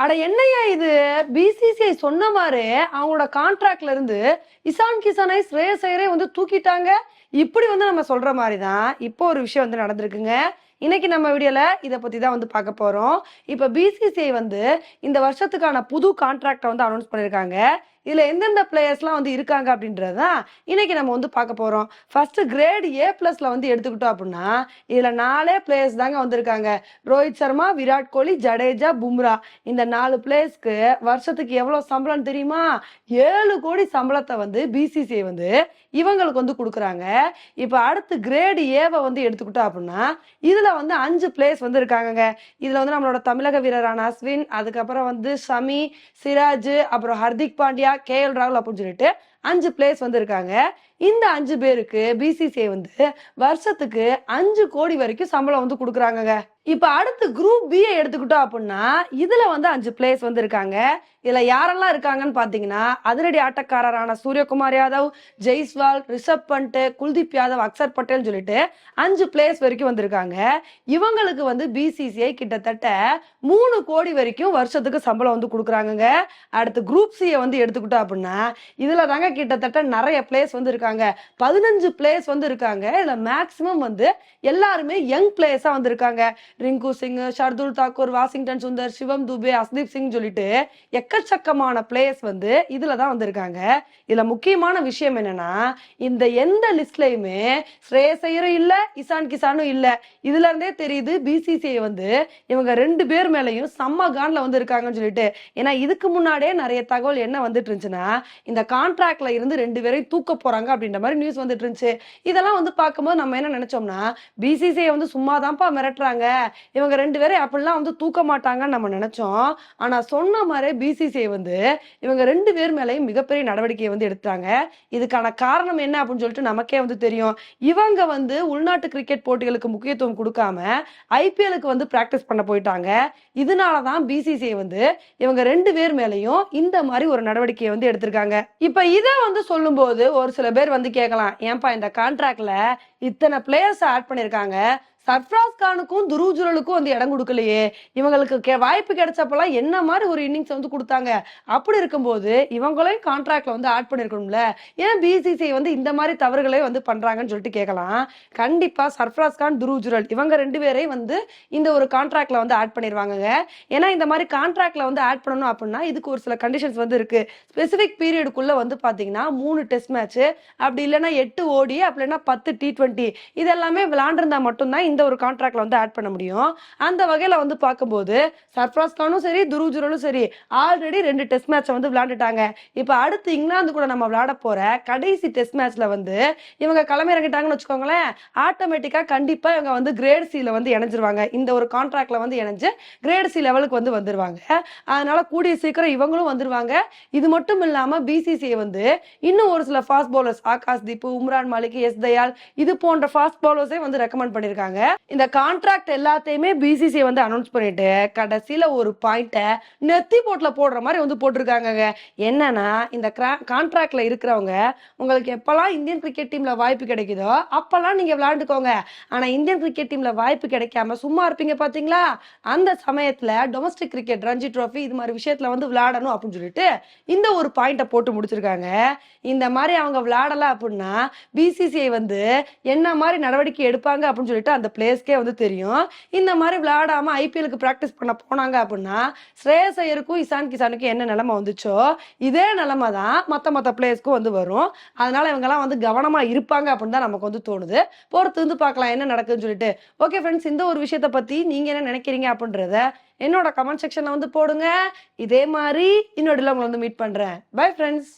அட என்னையா இது? பிசிசிஐ சொன்ன மாதிரி அவங்களோட கான்ட்ராக்ட்ல இருந்து இசான் கிசானை ஸ்ரேயஸ் ஐயரே வந்து தூக்கிட்டாங்க. இப்படி வந்து நம்ம சொல்ற மாதிரி தான் இப்போ ஒரு விஷயம் வந்து நடந்திருக்குங்க. இன்னைக்கு நம்ம வீடியோல இதை பத்தி தான் வந்து பார்க்க போறோம். இப்போ பிசிசிஐ வந்து இந்த வருஷத்துக்கான புது கான்ட்ராக்டை வந்து அனௌன்ஸ் பண்ணியிருக்காங்க இதுல எந்தெந்த பிளேயர்ஸ்லாம் வந்து இருக்காங்க அப்படின்றது தான் இன்னைக்கு நம்ம வந்து பார்க்க போறோம். ஃபர்ஸ்ட் கிரேட் ஏ பிளஸ்ல வந்து எடுத்துக்கிட்டோம் அப்படின்னா இதுல நாலே பிளேயர்ஸ் தாங்க வந்திருக்காங்க. ரோஹித் சர்மா விராட் கோலி ஜடேஜா பும்ரா. இந்த நாலு பிளேயர்ஸ்க்கு வருஷத்துக்கு எவ்வளவு சம்பளம் தெரியுமா? ஏழு கோடி சம்பளத்தை வந்து பிசிசிஐ வந்து இவங்களுக்கு வந்து கொடுக்குறாங்க. இப்போ அடுத்து கிரேடு ஏவை வந்து எடுத்துக்கிட்டோம் அப்படின்னா இதுல வந்து அஞ்சு பிளேஸ் வந்து இருக்காங்கங்க. இதுல வந்து நம்மளோட தமிழக வீரரான அஸ்வின் அதுக்கப்புறம் வந்து ஷமி சிராஜ் அப்புறம் ஹர்திக் பாண்டியா கே எல் ராகுல் அப்படின்னு சொல்லிட்டு அஞ்சு பிளேஸ் வந்திருக்காங்க. இந்த அஞ்சு பேருக்கு பிசிசிஐ வந்து வருஷத்துக்கு அஞ்சு கோடி வரைக்கும் சம்பளம் வந்து கொடுக்குறாங்கங்க. இப்ப அடுத்து குரூப் பி எடுத்துக்கிட்டோம் அப்படின்னா இதுல வந்து அஞ்சு பிளேஸ் வந்து இருக்காங்க இதுல யாரெல்லாம் இருக்காங்கன்னு பாத்தீங்கன்னா அதிரடி ஆட்டக்காரரான சூரியகுமார் யாதவ் ஜெய்ஸ்வால் ரிஷப் பண்ட் குல்தீப் யாதவ் அக்சர் பட்டேல் சொல்லிட்டு அஞ்சு பிளேஸ் வரைக்கும் வந்திருக்காங்க. இவங்களுக்கு வந்து பிசிசிஐ கிட்டத்தட்ட மூணு கோடி வரைக்கும் வருஷத்துக்கு சம்பளம் வந்து கொடுக்குறாங்கங்க. அடுத்து குரூப் சியை வந்து எடுத்துக்கிட்டோம் அப்படின்னா இதுல தாங்க கிட்டத்தட்ட நிறைய பிளேஸ் வந்து இருக்காங்க பதினஞ்சு பிளேஸ் வந்து இருக்காங்க இதுல மேக்சிமம் வந்து எல்லாருமே யங் பிளேயர்ஸா வந்திருக்காங்க. ரிங்கு சிங் ஷர்துல் தாக்கூர் வாஷிங்டன் சுந்தர் சிவம் துபே அஸ்தீப் சிங் சொல்லிட்டு எக்கச்சக்கமான பிளேயர்ஸ் வந்து இதுல தான் வந்திருக்காங்க. இதுல முக்கியமான விஷயம் என்னன்னா இந்த எந்த லிஸ்ட்லயுமே ஸ்ரேயஸ் ஐயரும் இல்ல இசான் கிசானும் இல்ல. இதுல இருந்தே தெரியுது பிசிசிஐ வந்து இவங்க ரெண்டு பேர் மேலையும் செம்ம கான்ல வந்து இருக்காங்கன்னு சொல்லிட்டு. ஏன்னா இதுக்கு முன்னாடியே நிறைய தகவல் என்ன வந்துட்டு இருந்துச்சுன்னா இந்த கான்ட்ராக்ட் கான்ட்ராக்ட்ல இருந்து ரெண்டு பேரையும் தூக்க போறாங்க அப்படின்ற மாதிரி நியூஸ் வந்துட்டு இருந்துச்சு. இதெல்லாம் வந்து பார்க்கும்போது நம்ம என்ன நினைச்சோம்னா பிசிசிஐ வந்து சும்மா தான்ப்பா மிரட்டுறாங்க. இவங்க ரெண்டு பேரும் அப்படிலாம் வந்து தூக்க மாட்டாங்கன்னு நம்ம நினைச்சோம். ஆனா சொன்ன மாதிரி பிசிசிஐ வந்து இவங்க ரெண்டு பேர் மேலேயும் மிகப்பெரிய நடவடிக்கையை வந்து எடுத்தாங்க இதுக்கான காரணம் என்ன அப்படின்னு சொல்லிட்டு நமக்கே வந்து தெரியும். இவங்க வந்து உள்நாட்டு கிரிக்கெட் போட்டிகளுக்கு முக்கியத்துவம் கொடுக்காம ஐபிஎலுக்கு வந்து பிராக்டிஸ் பண்ண போயிட்டாங்க. இதனாலதான் பிசிசிஐ வந்து இவங்க ரெண்டு பேர் மேலேயும் இந்த மாதிரி ஒரு நடவடிக்கையை வந்து எடுத்திருக்காங்க. இப்ப இத வந்து சொல்லும்போது ஒரு சில பேர் வந்து கேட்கலாம் ஏன்பா இந்த கான்ட்ராக்ட்ல இத்தனை பிளேயர்ஸ் ஆட் பண்ணிருக்காங்க சர்ஃப்ராஸ் கானுக்கும் துருஜுரலுக்கும் வந்து இடம் கொடுக்கலையே. இவங்களுக்கு கே- வாய்ப்பு கிடைச்சப்பெல்லாம் என்ன மாதிரி ஒரு இன்னிங்ஸ் வந்து கொடுத்தாங்க? அப்படி இருக்கும்போது இவங்களையும் கான்ட்ராக்ட்ல வந்து ஆட் பண்ணிருக்கணும்ல. ஏன் பிசிசிஐ வந்து இந்த மாதிரி தவறுகளே வந்து பண்றாங்கன்னு சொல்லிட்டு கேட்கலாம் கண்டிப்பா சர்ஃப்ராஸ் கான் துருஜுரல் இவங்க ரெண்டு பேரையும் வந்து இந்த ஒரு கான்ட்ராக்ட்ல வந்து ஆட் பண்ணிடுவாங்க ஏன்னா இந்த மாதிரி கான்ட்ராக்ட்ல வந்து ஆட் பண்ணணும் அப்படின்னா இதுக்கு ஒரு சில கண்டிஷன்ஸ் வந்து இருக்கு. ஸ்பெசிபிக் பீரியடுக்குள்ள வந்து பாத்தீங்கன்னா மூணு டெஸ்ட் மேட்ச் அப்படி இல்லைன்னா எட்டு ஓடி அப்படி இல்லைன்னா பத்து டி ட்வெண்ட்டி இதெல்லாமே விளாண்டிருந்தா மட்டும்தான் இந்த ஒரு கான்ட்ராக்ட்ல வந்து ஆட் பண்ண முடியும். அந்த வகையில வந்து பார்க்கும்போது சர்ஃப்ராஸ் கானும் சரி துருஜுரலும் சரி ஆல்ரெடி ரெண்டு டெஸ்ட் மேட்சை வந்து விளையாண்டுட்டாங்க. இப்போ அடுத்து இங்கிலாந்து கூட நம்ம விளையாட போற கடைசி டெஸ்ட் மேட்ச்ல வந்து இவங்க கிளம்பிறங்கிட்டாங்கன்னு வச்சுக்கோங்களேன் ஆட்டோமேட்டிக்கா கண்டிப்பா இவங்க வந்து கிரேட் சில வந்து இணைஞ்சிருவாங்க. இந்த ஒரு கான்ட்ராக்ட்ல வந்து இணைஞ்சு கிரேட் சி லெவலுக்கு வந்து வந்துருவாங்க. அதனால கூடிய சீக்கிரம் இவங்களும் வந்துருவாங்க. இது மட்டும் இல்லாம பிசிசிஐ வந்து இன்னும் ஒரு சில fast bowlers Akash Deep Umran Malik S Dayal இது போன்ற ஃபாஸ்ட் பவுலர்ஸே வந்து ரெக்கமெண்ட் பண்ணியிருக்காங்க இந்த கான்ட்ராக்ட் எல்லாத்தையுமே பிசிசிஐ வந்து அனௌன்ஸ் பண்ணிட்டு கடைசியில ஒரு பாயிண்ட்டை நெத்தி போட்டில் போடுற மாதிரி வந்து போட்டிருக்காங்கங்க. என்னன்னா இந்த கான்ட்ராக்ட்ல இருக்கிறவங்க உங்களுக்கு எப்பெல்லாம் இந்தியன் கிரிக்கெட் டீம்ல வாய்ப்பு கிடைக்குதோ அப்பெல்லாம் நீங்க விளையாண்டுக்கோங்க. ஆனா இந்தியன் கிரிக்கெட் டீம்ல வாய்ப்பு கிடைக்காம சும்மா இருப்பீங்க பாத்தீங்களா? அந்த சமயத்துல டொமஸ்டிக் கிரிக்கெட் ரஞ்சி ட்ராஃபி இது மாதிரி விஷயத்துல வந்து விளையாடணும் அப்படின்னு சொல்லிட்டு இந்த ஒரு பாயிண்ட்டை போட்டு முடிச்சிருக்காங்க. இந்த மாதிரி அவங்க விளையாடல அப்படின்னா பிசிசிஐ வந்து என்ன மாதிரி நடவடிக்கை எடுப்பாங்க அப்படின்னு சொல்லிட்டு அந்த பிளேஸ்க்கே வந்து தெரியும். இந்த மாதிரி விளையாடாம ஐபிஎலுக்கு ப்ராக்டிஸ் பண்ண போனாங்க அப்படின்னா ஸ்ரேயஸ் ஐயருக்கும் இசான் கிசானுக்கும் என்ன நிலைமை வந்துச்சோ இதே நிலைமை தான் மற்ற மற்ற பிளேயர்ஸ்க்கும் வந்து வரும். அதனால இவங்கெல்லாம் வந்து கவனமா இருப்பாங்க அப்படின்னு தான் நமக்கு வந்து தோணுது. பொறுத்து வந்து பார்க்கலாம் என்ன நடக்குதுன்னு சொல்லிட்டு. ஓகே ஃப்ரெண்ட்ஸ் இந்த ஒரு விஷயத்த பத்தி நீங்க என்ன நினைக்கிறீங்க அப்படின்றத என்னோட கமெண்ட் செக்ஷன்ல வந்து போடுங்க. இதே மாதிரி இன்னொரு உங்களை வந்து மீட் பண்றேன். Bye friends